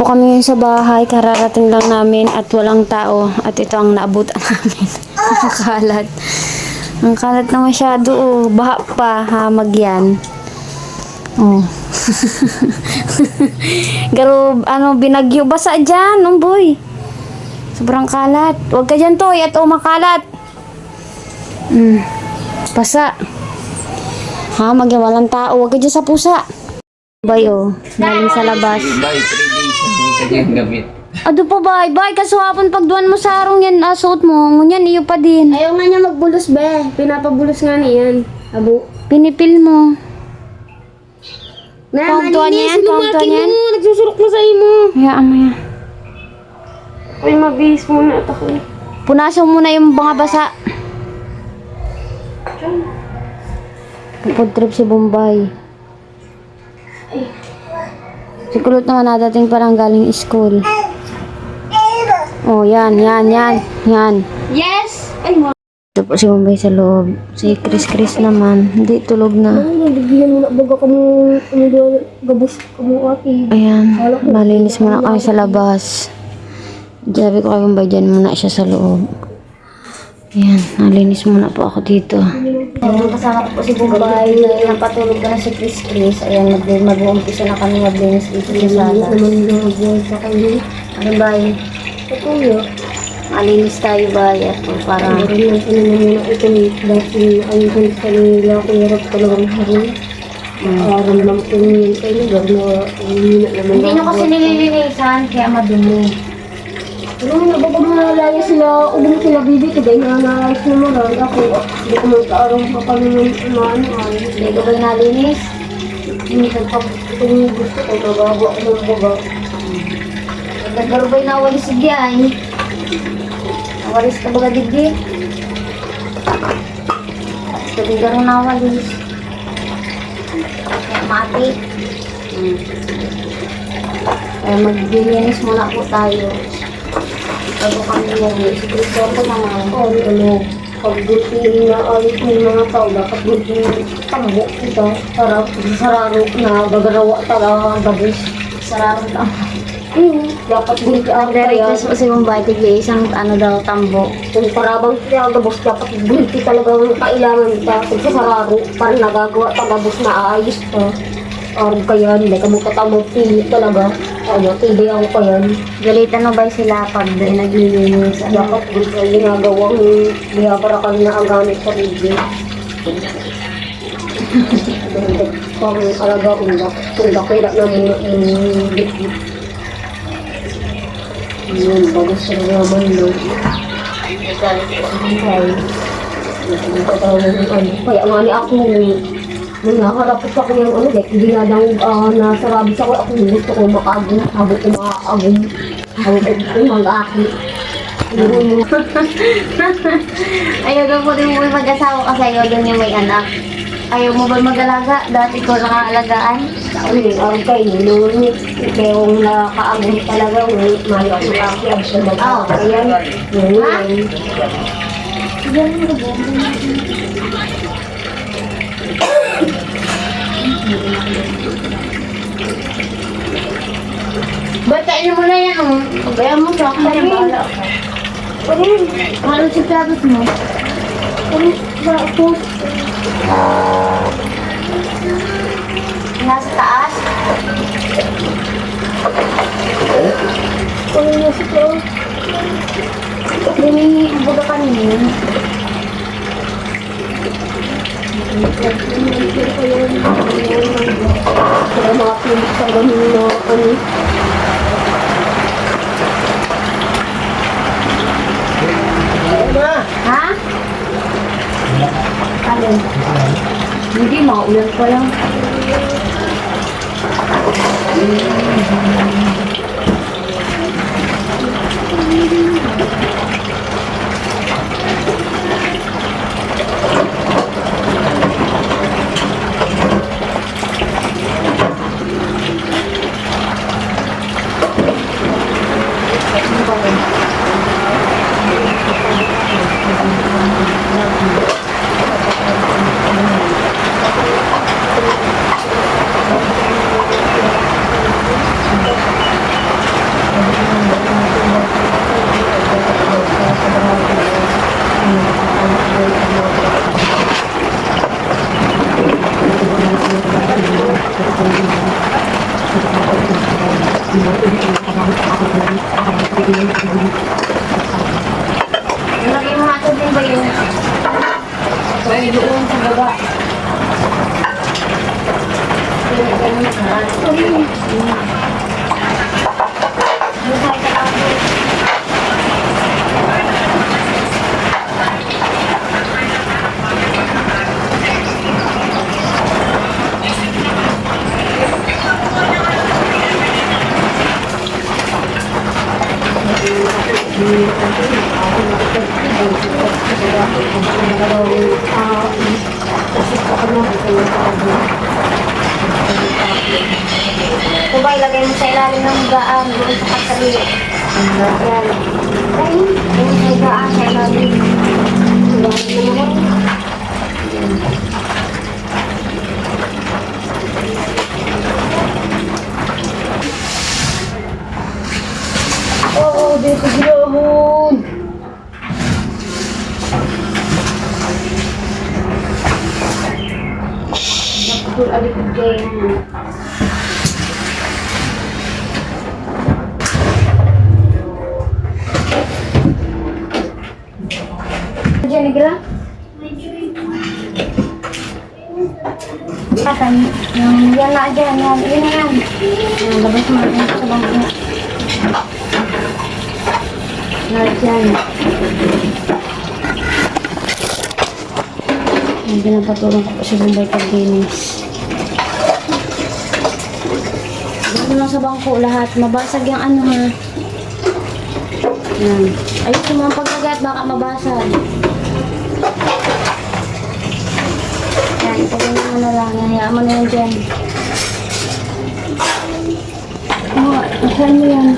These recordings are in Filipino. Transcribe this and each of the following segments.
po kami sa bahay, kararating lang namin at walang tao. At ito ang naabutan namin. ang kalat. Ang kalat na masyado. Oh. Baha pa, hamag yan. Oh. Garo, ano, binagyo. Basa dyan, oh boy. Sobrang kalat. Huwag ka dyan, Toy. At oh, makalat. Mm. Basa. Hamag yan, walang tao. Huwag ka dyan sa pusa. Bay, oh. Galing sa labas. By 3 days ang kanyang gamit. Ado pa bay, bay, kaso hapon pagduan mo sa arong yan, ah, suot mo, ngunyan iyo pa din. Ayaw nga niya magbulos, be. Pinapabulos nga niyan. Abo. Pinipil mo. Na, Kauntuan malinis. yan? Lumaki Kauntuan yan? mo. Nagsusurok na sa imo. Hayaan mo yan. Ay, mabihis muna at ako. Punasan mo na yung mga basa. Pupod trip si Bombay. Si Kulot naman nadating parang galing school. Oh, yan, yan, yan, yan. Yes! Ay, ma. Ito po si Bombay sa loob. Si Chris Chris naman, hindi tulog na. Ay, nabigyan mo na baga ka mo. Ano gabos ka mo ate. Ayan, malinis muna kami sa labas. Sabi ko kay Bombay, dyan muna siya sa loob. Ayan, nalinis muna po ako dito. Ayan, kasama ko po si Bombay. Napatulog na si Chris Chris. Ayan, mag- mag-uumpisa na kami maglinis dito sa sala. Ano ba Patuyo. Malinis tayo ba? Ito, parang... Meron lang sa naman muna ito. Dahil ayun ko sa nila ko hirap talagang harin. Aram lang ko yun kayo. Gawin na, hindi na naman. Hindi nyo kasi nililinisan, kaya madumi. Ano, nababagmalaya sila, ubong sila bibi, kaya nangalayas na marami ako. Hindi ko magkaarong pa kami ng ano. Hindi ko ba nalinis? Minsan pa ito yung gusto ko, nagawa ko ng baga. Nagdaro ba'y nawalis si Diyan? Nawalis ka ba digdi? Sabi garo nawalis. Kaya mati. Hmm. Kaya maglilinis muna po tayo. Bago kami yung si Cristopo naman. Oh, ano, pag gulpi na alis ng mga tao, dapat gulpi tambo ito, para sararo na gagarawa talaga gabos. Sararong tamo. Hmm, dapat gulpi ang kaya. Nagre-request po si Mumbai tigli isang ano daw tambo. Kung parabang kaya gabos, dapat gulpi talaga ang kailangan dapat sa sararo, para nagagawa tagabos na aayos pa. Araw kaya, hindi ka magkatamang pili talaga. Ano, pili ako kaya. Galitan mo ba sila pag doon naglilinis? Ano? Dapat gulpi ang ginagawang biyabarakan na ang gamit sa video. Pang alaga undak. Undak kaya na muna yung bitbit. Yun, bago sa naman daw. Ay, kaya nga ni ako, nung nakarapot ako yung ano, like, hindi nga daw uh, nasarabi sa ko, ako gusto ko makagong, habot ko makagong, habot ko mag-aki. Ayaw daw po din mo mag-asawa kasi ayaw daw niya may anak. Ayaw mo ba mag-alaga? Dati ko nakaalagaan. Uy, ang kayo, nung kaya kung nakaagong talaga, uy, mayo ako nakakiyag sa mga Oo. Ayan, yun, Ha? yun. Batain mo na yan, oh. Pabayaan mo sa akin. Bahala ka. Ano si platos mo? Ano ba ako? Nasa taas? Ano na si ko? Hindi buga pa niyo. Kaya mga pilit sa ganun na ano. lên những cái một lên coi không Ay, doon sa baba. Hindi ka naman ka. Buhay ka ako. Kung ba ilagay mo sa ilalim ng gaan doon sa katali. Yan. Ay, yung sa gaan sa ilalim. Ilalim na naman. Asan? Yung yan na dyan, yan. Yun na yan. Yung labas rin sa bangko. Na dyan. Yung pinapatulong ko si Bombay paglinis. Dito lang sa bangko lahat. Mabasag yung ano ha. Yan. Ayos yung mga pagkagat, baka mabasag. Yan, mo na lang. Hayaan mo na yan dyan. Oh, asan mo yan?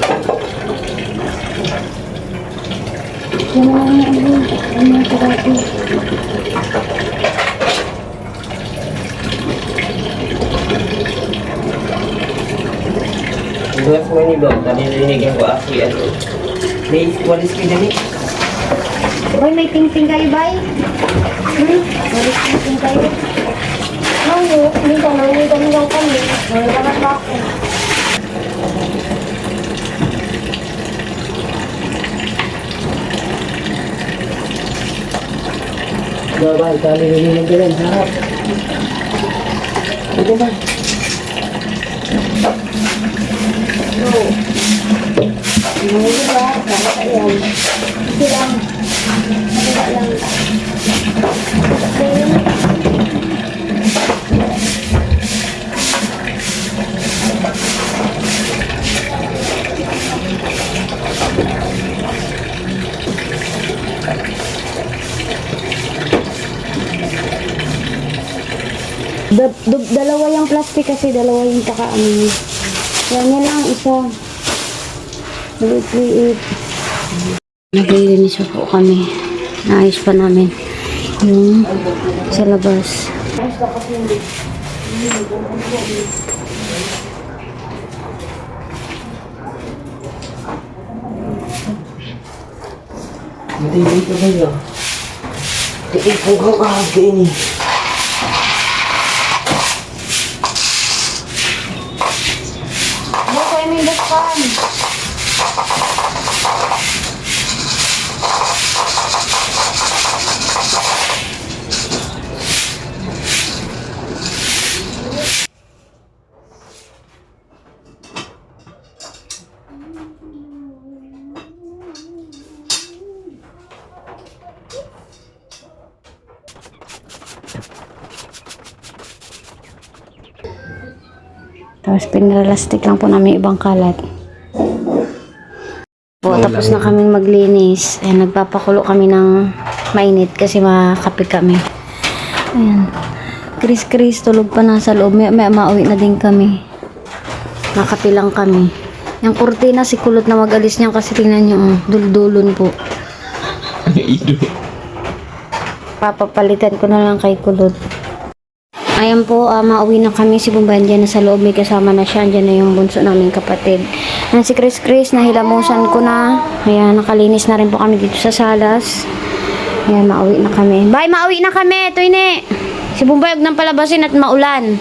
Yan na lang yan. Ano Ano yung sarati? Bukas mo ni Bob, nalilinigan ko ako ano. May walis ka dali. Boy, may ting-ting kayo, bay? Hmm? May ting-ting kayo? Ano? Hindi ka na, hindi ka nilang kami. May lamat ba ako? Babay, nalilinigan ka rin. Harap. Ito ba? Ano ba? Kaya ka yan. Sige lang. Kaya lang. Da- du- dalawa yung plastic kasi dalawa yung taka ano. niya. Yan yan lang isa. Liit liit. Naglilinis pa po kami. Naayos pa namin yung sa labas. Hindi dito ba yun? Tiin po ko kahapin ini. Ano ko Tapos pinralastik lang po namin ibang kalat. Po, tapos na kaming maglinis. Ayan, nagpapakulo kami ng mainit kasi makape kami. Ayan. Chris, tulog pa na sa loob. May, may mauwi na din kami. Nakape lang kami. Yung kurtina, si kulot na mag-alis niyan kasi tingnan niyo, oh, duldulon po. Papapalitan ko na lang kay kulot. Ayan po, ah, mauwi na kami. Si Bumbayan dyan na sa loob. May kasama na siya. Dyan na yung bunso namin kapatid. Ayan si Chris Chris, nahilamusan ko na. Ayan, nakalinis na rin po kami dito sa salas. Ayan, mauwi na kami. Bye, mauwi na kami. Ito ini. Si Bumbayog nang palabasin at maulan.